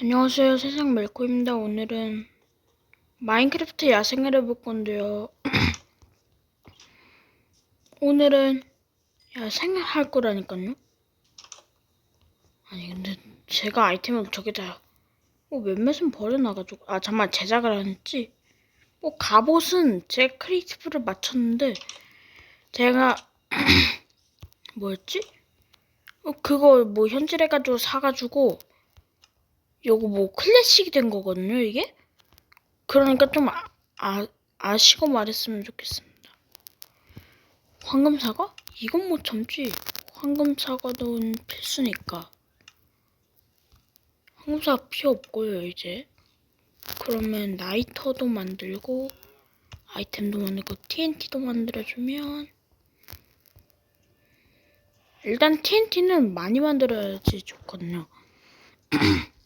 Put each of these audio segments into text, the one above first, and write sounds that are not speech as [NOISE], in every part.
안녕하세요. 세상 멜코입니다. 오늘은 마인크래프트 야생을 해볼 건데요. [CLEARS THROAT] 오늘은 야생을 할 거라니까요. 아니 근데 제가 아이템을 저기다 뭐 몇몇은 버려놔가지고 아 잠만 제작을 안 했지. 뭐 갑옷은 제 크리에이티브를 맞췄는데 제가 [CLEARS THROAT] 뭐였지? 어, 그거 뭐 현질해가지고 사가지고 요거 뭐 클래식이 된 거거든요, 이게? 그러니까 좀 아, 아, 아시고 말했으면 좋겠습니다. 황금 사과? 이건 못 참지. 황금 사과도 필수니까. 황금 사과 필요 없고요, 이제. 그러면 라이터도 만들고 아이템도 만들고 TNT도 만들어주면 일단 TNT는 많이 만들어야지 좋거든요. [CLEARS THROAT]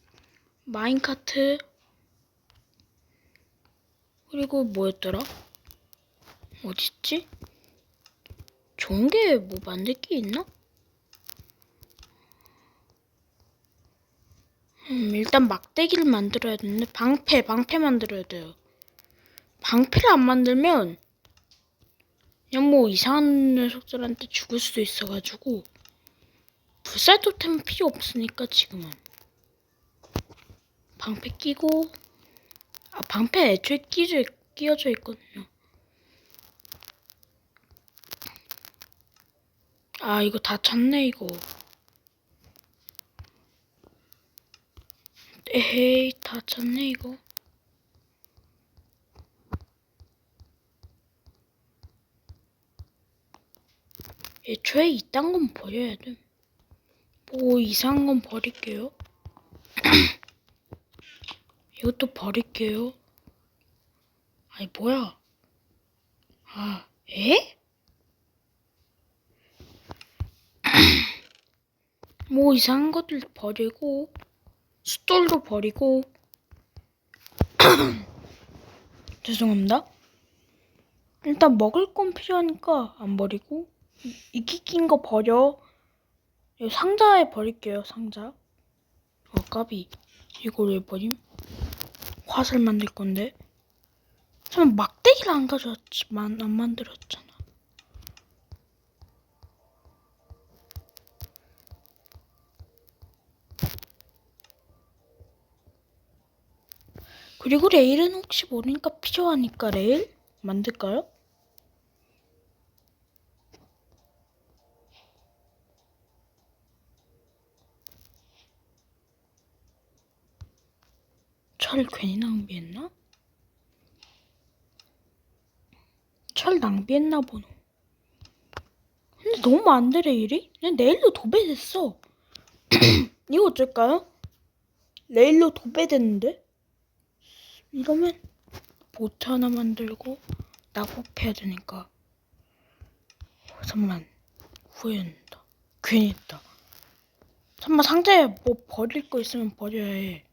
마인카트 그리고 뭐였더라? 어딨지? 게뭐 만들 게 있나? 음, 일단 막대기를 만들어야 되는데 방패, 방패 만들어야 돼요. 방패를 안 만들면 그냥 뭐 이상한 녀석들한테 죽을 수도 있어가지고 불살 토템은 필요 없으니까 지금은 방패 끼고 아 방패 애초에 끼져, 끼어져 있거든요. 아 이거 다 찼네 이거. 에헤이 다 찼네 이거. 애초에 이딴 건 버려야 돼. 뭐 이상한 건 버릴게요. 이것도 버릴게요. 아니 뭐야? 아, 에? [CLEARS THROAT] 뭐 이상한 것들 버리고 숫돌도 버리고 [CLEARS THROAT] 죄송합니다. 일단 먹을 건 필요하니까 안 버리고 이끼 낀거 버려. 이 상자에 버릴게요 상자. 어 까비. 이걸 왜 버림? 화살 만들 건데. 저는 막대기를 안 가져왔지만 안 만들었잖아. 그리고 레일은 혹시 모르니까 필요하니까 레일 만들까요? 철 괜히 낭비했나? 철 낭비했나 보노. 근데 너무 안 돼, 레일이? 그냥 레일로 도배됐어. [CLEARS THROAT] 이거 어쩔까요? 레일로 도배됐는데? 이러면 보트 하나 만들고 낙법해야 되니까. 어, 잠만 후회한다. 괜히 했다. 잠만 상자에 뭐 버릴 거 있으면 버려야 해.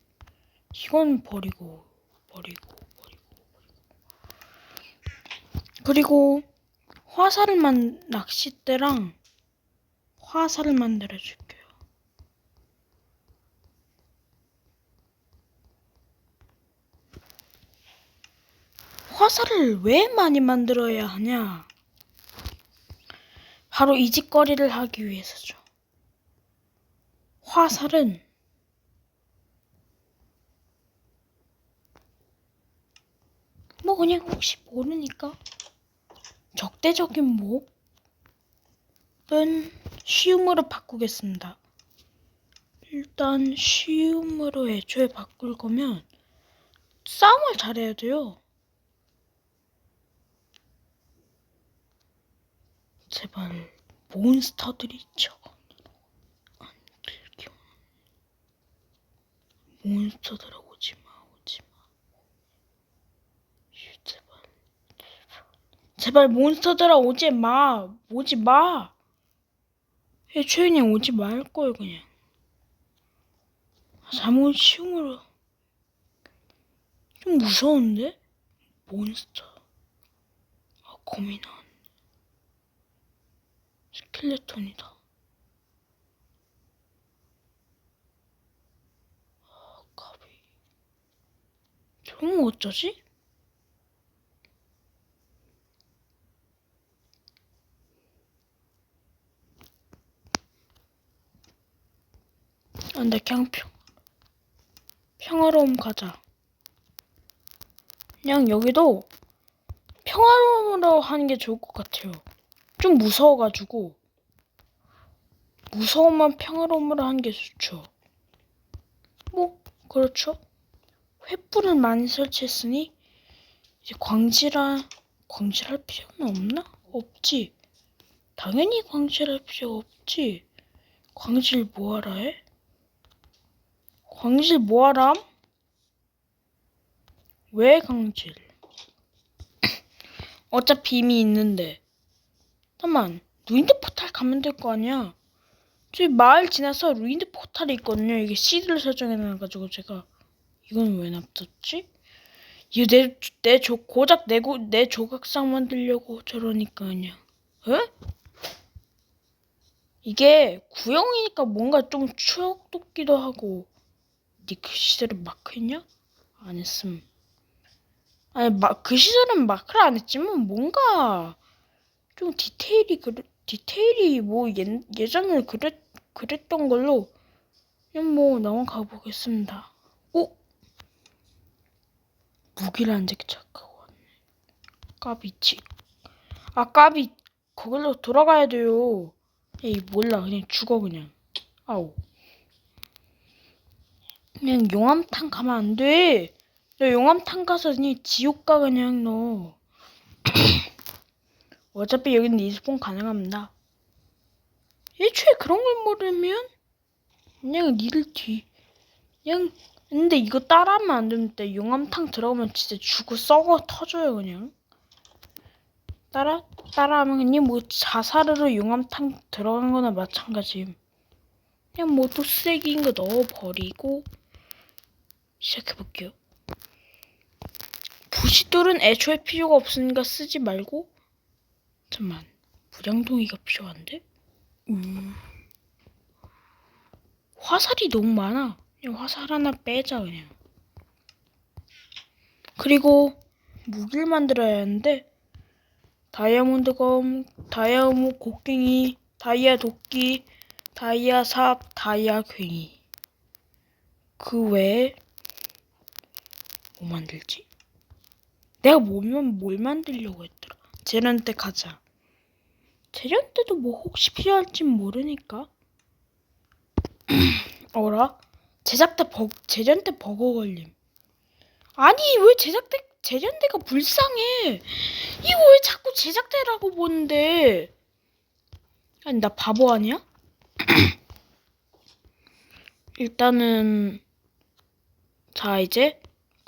이건 버리고 버리고 버리고 버리고 그리고 화살을 만 낚싯대랑 화살을 만들어 줄게요. 화살을 왜 많이 만들어야 하냐? 바로 이 짓거리를 하기 위해서죠. 화살은 뭐 그냥 혹시 모르니까 적대적인 몹은 쉬움으로 바꾸겠습니다. 일단 쉬움으로 애초에 바꿀 거면 싸움을 잘해야 돼요. 제발 몬스터들이 있죠. 오지 마, 오지 마. 제발, 제발. 제발 몬스터들아 오지 마, 오지 마. 애초에 그냥 오지 말걸 그냥. 잘못 쉬움으로 좀 무서운데? 몬스터. 아 나왔네. 스켈레톤이다. 아, 갑. 그럼 어쩌지? 안돼 그냥 평 평화로움 가자. 그냥 여기도 평화로움으로 하는 게 좋을 것 같아요. 좀 무서워가지고 무서움만 평화로움으로 하는 게 좋죠. 뭐 그렇죠. 횃불을 많이 설치했으니 이제 광질할 광질할 필요는 없나? 없지. 당연히 광질할 필요 없지. 광질 뭐하라 해? 광질 뭐하람? 왜 광질? [CLEARS THROAT] 어차피 이미 있는데. 잠깐만, 루인드 포탈 가면 될 거 아니야? 저기 마을 지나서 루인드 포탈이 있거든요. 이게 시드를 설정해놔가지고 제가 이건 왜 놔뒀지? 이거 내, 내 조, 고작 내, 고, 내 조각상 만들려고 저러니까 그냥. 에? 이게 구형이니까 뭔가 좀 추억 돋기도 하고 니그 시절에 마크 했냐? 안 했음. 아니 마, 그 시절은 마크를 안 했지만 뭔가 좀 디테일이 그래, 디테일이 뭐 예, 예전에 그랬 그랬던 걸로 그냥 뭐 넘어가 보겠습니다. 오 무기를 제 착하고 왔네. 까비치. 아 까비 거길로 돌아가야 돼요. 에이 몰라 그냥 죽어 그냥. 아우. 그냥 용암탕 가면 안 돼. 너 용암탕 가서 그냥 지옥 가 그냥 너. [COUGHS] 어차피 여기는 리스폰 가능합니다. 애초에 그런 걸 모르면 그냥 니를 뒤 그냥 근데 이거 따라하면 안 됩니다. 용암탕 들어가면 진짜 죽어 썩어 터져요 그냥. 따라 따라하면 그냥 뭐 자살으로 용암탕 들어간 거나 마찬가지. 그냥 뭐 또 쓰레기인 거 넣어버리고 시작해볼게요. 부싯돌은 애초에 필요가 없으니까 쓰지 말고 잠만 무량동이가 필요한데? 음. 화살이 너무 많아. 그냥 화살 하나 빼자 그냥. 그리고 무기를 만들어야 하는데 다이아몬드 검, 다이아몬드 곡괭이, 다이아 도끼, 다이아 삽, 다이아 괭이. 그 외에 뭐 만들지? 내가 뭐면 뭘 만들려고 했더라. 재련 때 가자. 재련 때도 뭐 혹시 필요할진 모르니까. [CLEARS THROAT] 어라? 제작 때 버, 재련 때 버거 걸림. 아니 왜 제작 때 재련 때가 불쌍해? 이거 왜 자꾸 제작 때라고 보는데? 아니 나 바보 아니야? [CLEARS THROAT] 일단은 자 이제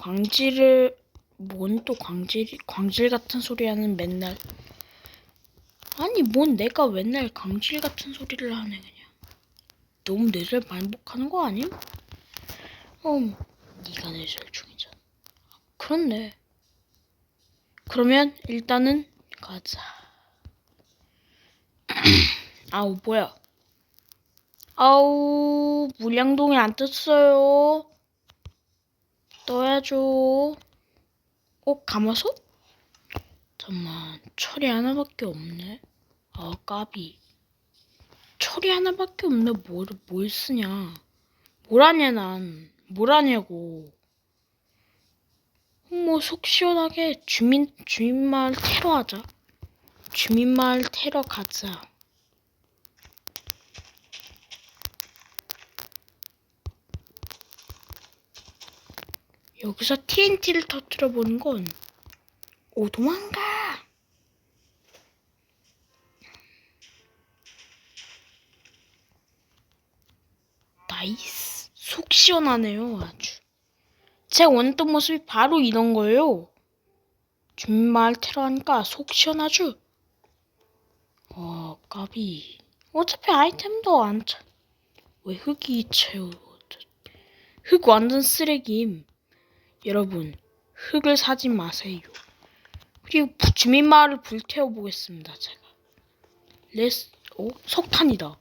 광질을 뭔 또 광질 광질 같은 소리 하는 맨날. 아니 뭔 내가 맨날 광질 같은 소리를 하네 그냥. 너무 뇌절 반복하는 거 아님? 어 네가 뇌절 중이잖아. 그렇네. 그러면 일단은 가자. [CLEARS THROAT] 아우 뭐야? 아우 물량동이 안 떴어요 떠야죠. 어 가마솥? 잠만 철이 하나밖에 없네. 아 까비. 철이 하나밖에 없네. 뭘, 뭘 쓰냐? 뭘 하냐 난 뭘 하냐고. 뭐 속 시원하게 주민 주민마을 테러 하자. 주민마을 테러 가자 여기서 TNT를 터뜨려 보는 건, 오, 도망가! 나이스. 속 시원하네요, 아주. 제가 원했던 모습이 바로 이런 거예요. 준말 테러 하니까 속 시원하죠? 어, 까비. 어차피 아이템도 안 차. 왜 흙이 채워? 흙 완전 쓰레기임. 여러분, 흙을 사지 마세요. 그리고 주민 마을을 불태워 보겠습니다, 제가. 레스, 오, 석탄이다.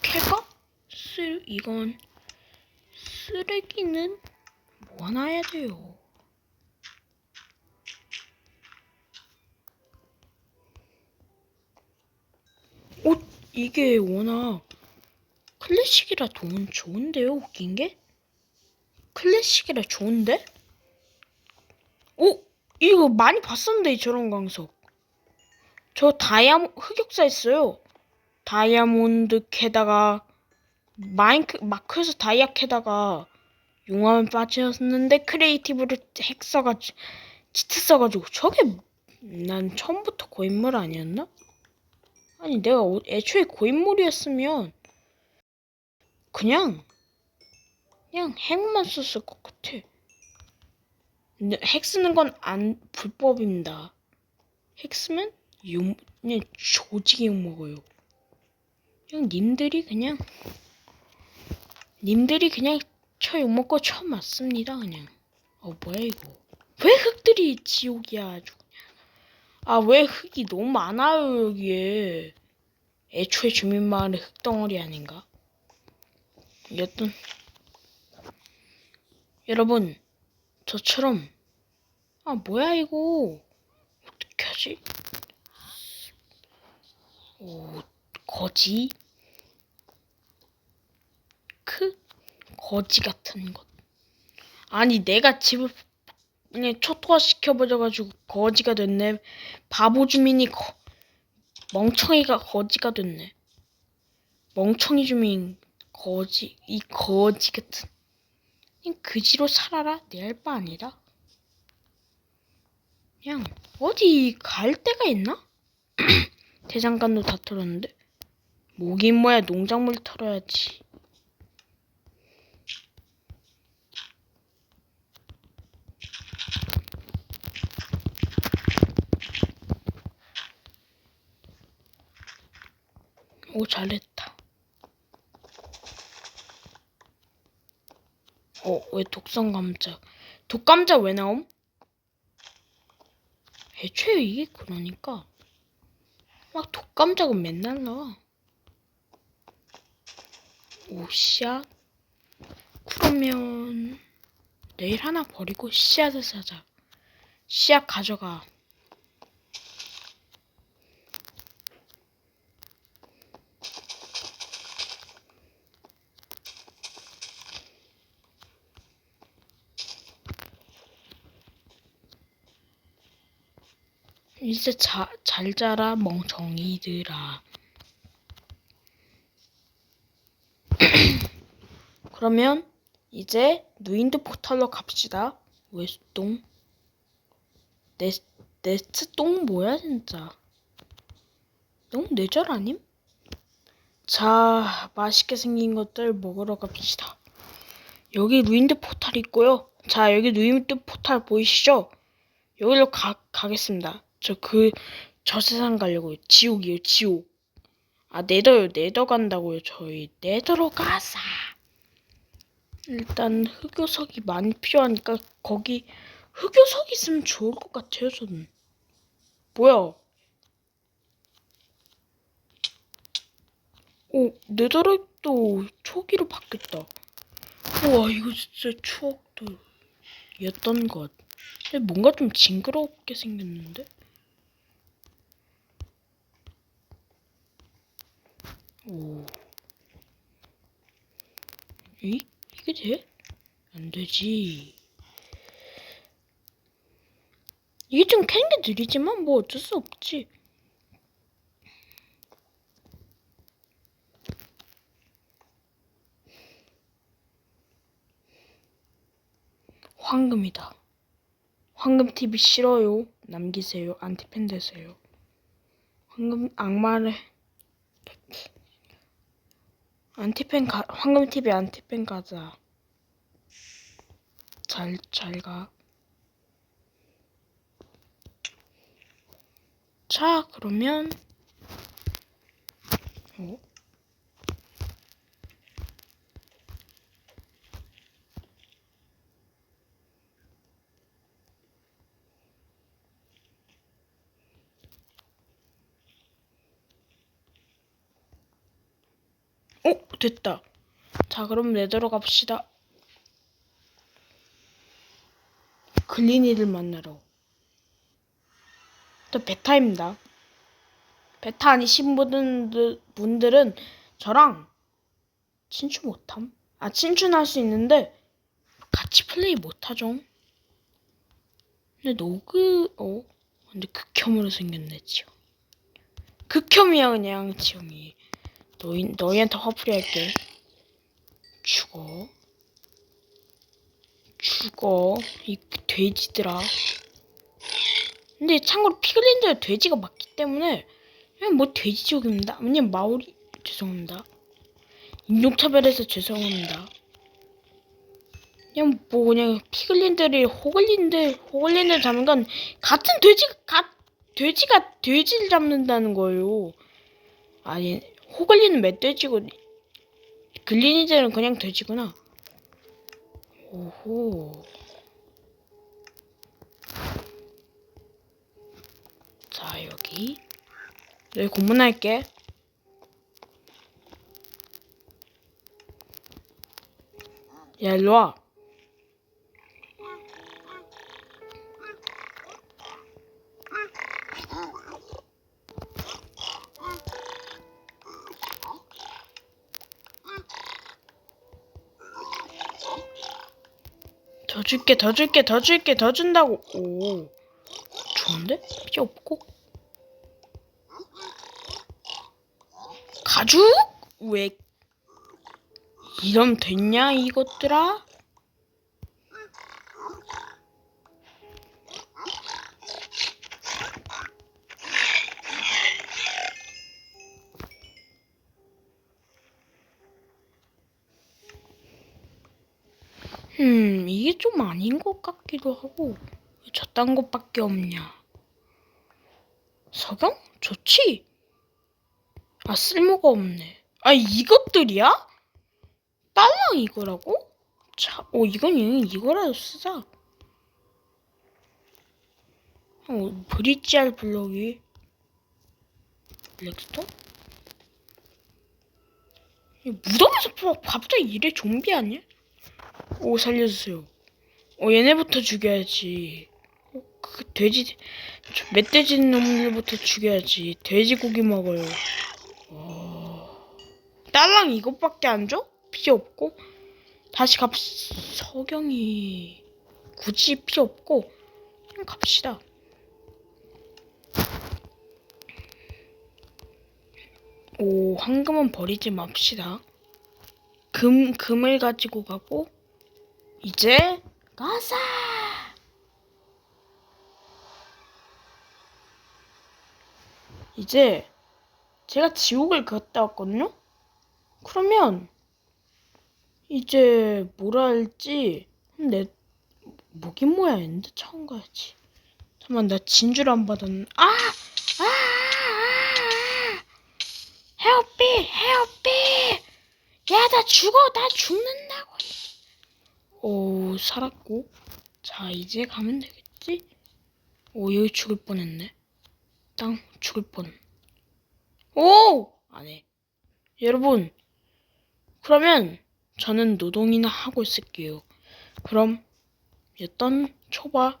캐가? 쓰, 이건, 쓰레기는 뭐 모아놔야 돼요. 옷, 이게 워낙 클래식이라 돈 좋은데요, 웃긴 게? 클래식이라 좋은데? 오, 이거 많이 봤었는데, 저런 광석. 저 다이아몬, 흑역사 있어요. 다이아몬드 캐다가, 마인크, 마크에서 다이아 캐다가, 용암에 빠졌는데, 크리에이티브를 핵 써가지고, 치트 써가지고, 저게, 난 처음부터 고인물 아니었나? 아니, 내가 어- 애초에 고인물이었으면, 그냥, 그냥 핵만 썼을 것 같아. 근데 핵 쓰는 건 안, 불법입니다. 핵 쓰면 욕, 그냥 조직이 욕먹어요. 그냥 님들이 그냥, 님들이 그냥 저 욕먹고 처음 왔습니다, 그냥. 어, 뭐야, 이거. 왜 흙들이 지옥이야, 아주 그냥. 아, 왜 흙이 너무 많아요, 여기에. 애초에 주민마을의 흙덩어리 아닌가? 여튼, 여러분, 저처럼, 아, 뭐야, 이거. 어떻게 하지? 오, 거지? 크? 거지 같은 것. 아니, 내가 집을 그냥 초토화 시켜버려가지고 거지가 됐네. 바보 주민이 거, 멍청이가 거지가 됐네. 멍청이 주민, 거지, 이 거지 같은. 그냥 그지로 살아라. 내 할 바 아니라. 그냥 어디 갈 데가 있나? [CLEARS THROAT] 대장간도 다 털었는데 뭐긴 뭐야 농작물 털어야지 오 잘했다 어 왜 독성 감자 독 감자 왜 나옴? 애초에 이게 그러니까 막 독감작은 맨날 나와. 오, 씨앗? 그러면 내일 하나 버리고 씨앗을 사자. 씨앗 가져가. 이제 자, 잘 자라 멍청이들아. [CLEARS THROAT] 그러면 이제 누인드 포탈로 갑시다. 웨스똥. 네, 네스트 똥 뭐야 진짜. 너무 뇌절 아님? 자, 맛있게 생긴 것들 먹으러 갑시다. 여기 루인드 포탈 있고요. 자, 여기 루인드 포탈 보이시죠? 여기로 가, 가겠습니다. 저 그, 저 세상 가려고요. 지옥이요, 지옥. 아, 네더요, 네더 간다고요, 저희. 네더로 가자. 일단, 흑요석이 많이 필요하니까, 거기, 흑요석 있으면 좋을 것 같아요, 저는. 뭐야? 오, 네더라이트도 초기로 바뀌었다. 우와, 이거 진짜 추억도 였던 것. 근데 뭔가 좀 징그럽게 생겼는데? 오. 이? 이게 돼? 안 되지. 이게 좀 캐는 게 느리지만 뭐 어쩔 수 없지. 황금이다. 황금 TV 싫어요. 남기세요. 안티팬 되세요. 황금 악마를 안티팬 가 황금 TV 안티팬 가자. 잘 잘 가. 자 그러면 어? 어 됐다. 자 그럼 내도록 갑시다. 글린이를 만나러. 또 베타입니다. 베타 아니신 분들, 분들은 저랑 친추 못함. 아, 친추는 할 수 있는데, 같이 플레이 못하죠. 근데 너그, 어? 근데 극혐으로 생겼네, 지금. 극혐이야, 그냥, 지금이. 너희, 너희한테 화풀이 할게. 죽어. 죽어. 이 돼지들아. 근데 참고로 피글린들 돼지가 맞기 때문에 그냥 뭐 돼지족입니다. 아니면 마오리 죄송합니다. 인종차별해서 죄송합니다. 그냥 뭐 그냥 피글린들이 호글린들 호글린을 잡는 건 같은 돼지 가 돼지가 돼지를 잡는다는 거예요. 아니 호글린은 멧돼지고 글리니들은 그냥 돼지구나. 오호. 자 여기 여기 고문할게. 야 일로 와. 더 줄게 더 줄게 더 줄게 더 준다고. 오 좋은데? 필요 없고. 가죽? 왜 이러면 됐냐 이것들아 아닌 것 같기도 하고 왜 저딴 것밖에 없냐? 석영? 좋지? 아 쓸모가 없네. 아 이것들이야? 딸랑 이거라고? 자, 어 이건 이거라도 쓰자. 어 브릿지알 블록이. 이 무덤에서 봐- 갑자기 이래 좀비 아니야? 오 살려주세요. 어 얘네부터 죽여야지. 어, 그 돼지 저 멧돼지 놈들부터 죽여야지. 돼지고기 먹어요. 어... 딸랑 이것밖에 안 줘? 필요 없고 다시 갑 석영이 굳이 필요 없고 그냥 갑시다. 오 황금은 버리지 맙시다. 금 금을 가지고 가고 이제 가자. 이제 제가 지옥을 갔다 왔거든요. 그러면 이제 뭐라 할지 내 뭐긴 뭐야 엔드 처음 가야지. 잠만 나 진주를 안 받았는. 아! 아! 아! 아! 헤어삐! 헤어삐! 야, 나 죽어! 나 죽는다고! 오, 살았고. 자, 이제 가면 되겠지? 오, 여기 죽을 뻔했네. 땅, 죽을 뻔. 오! 안 해. 여러분, 그러면 저는 노동이나 하고 있을게요. 그럼, 일단 초바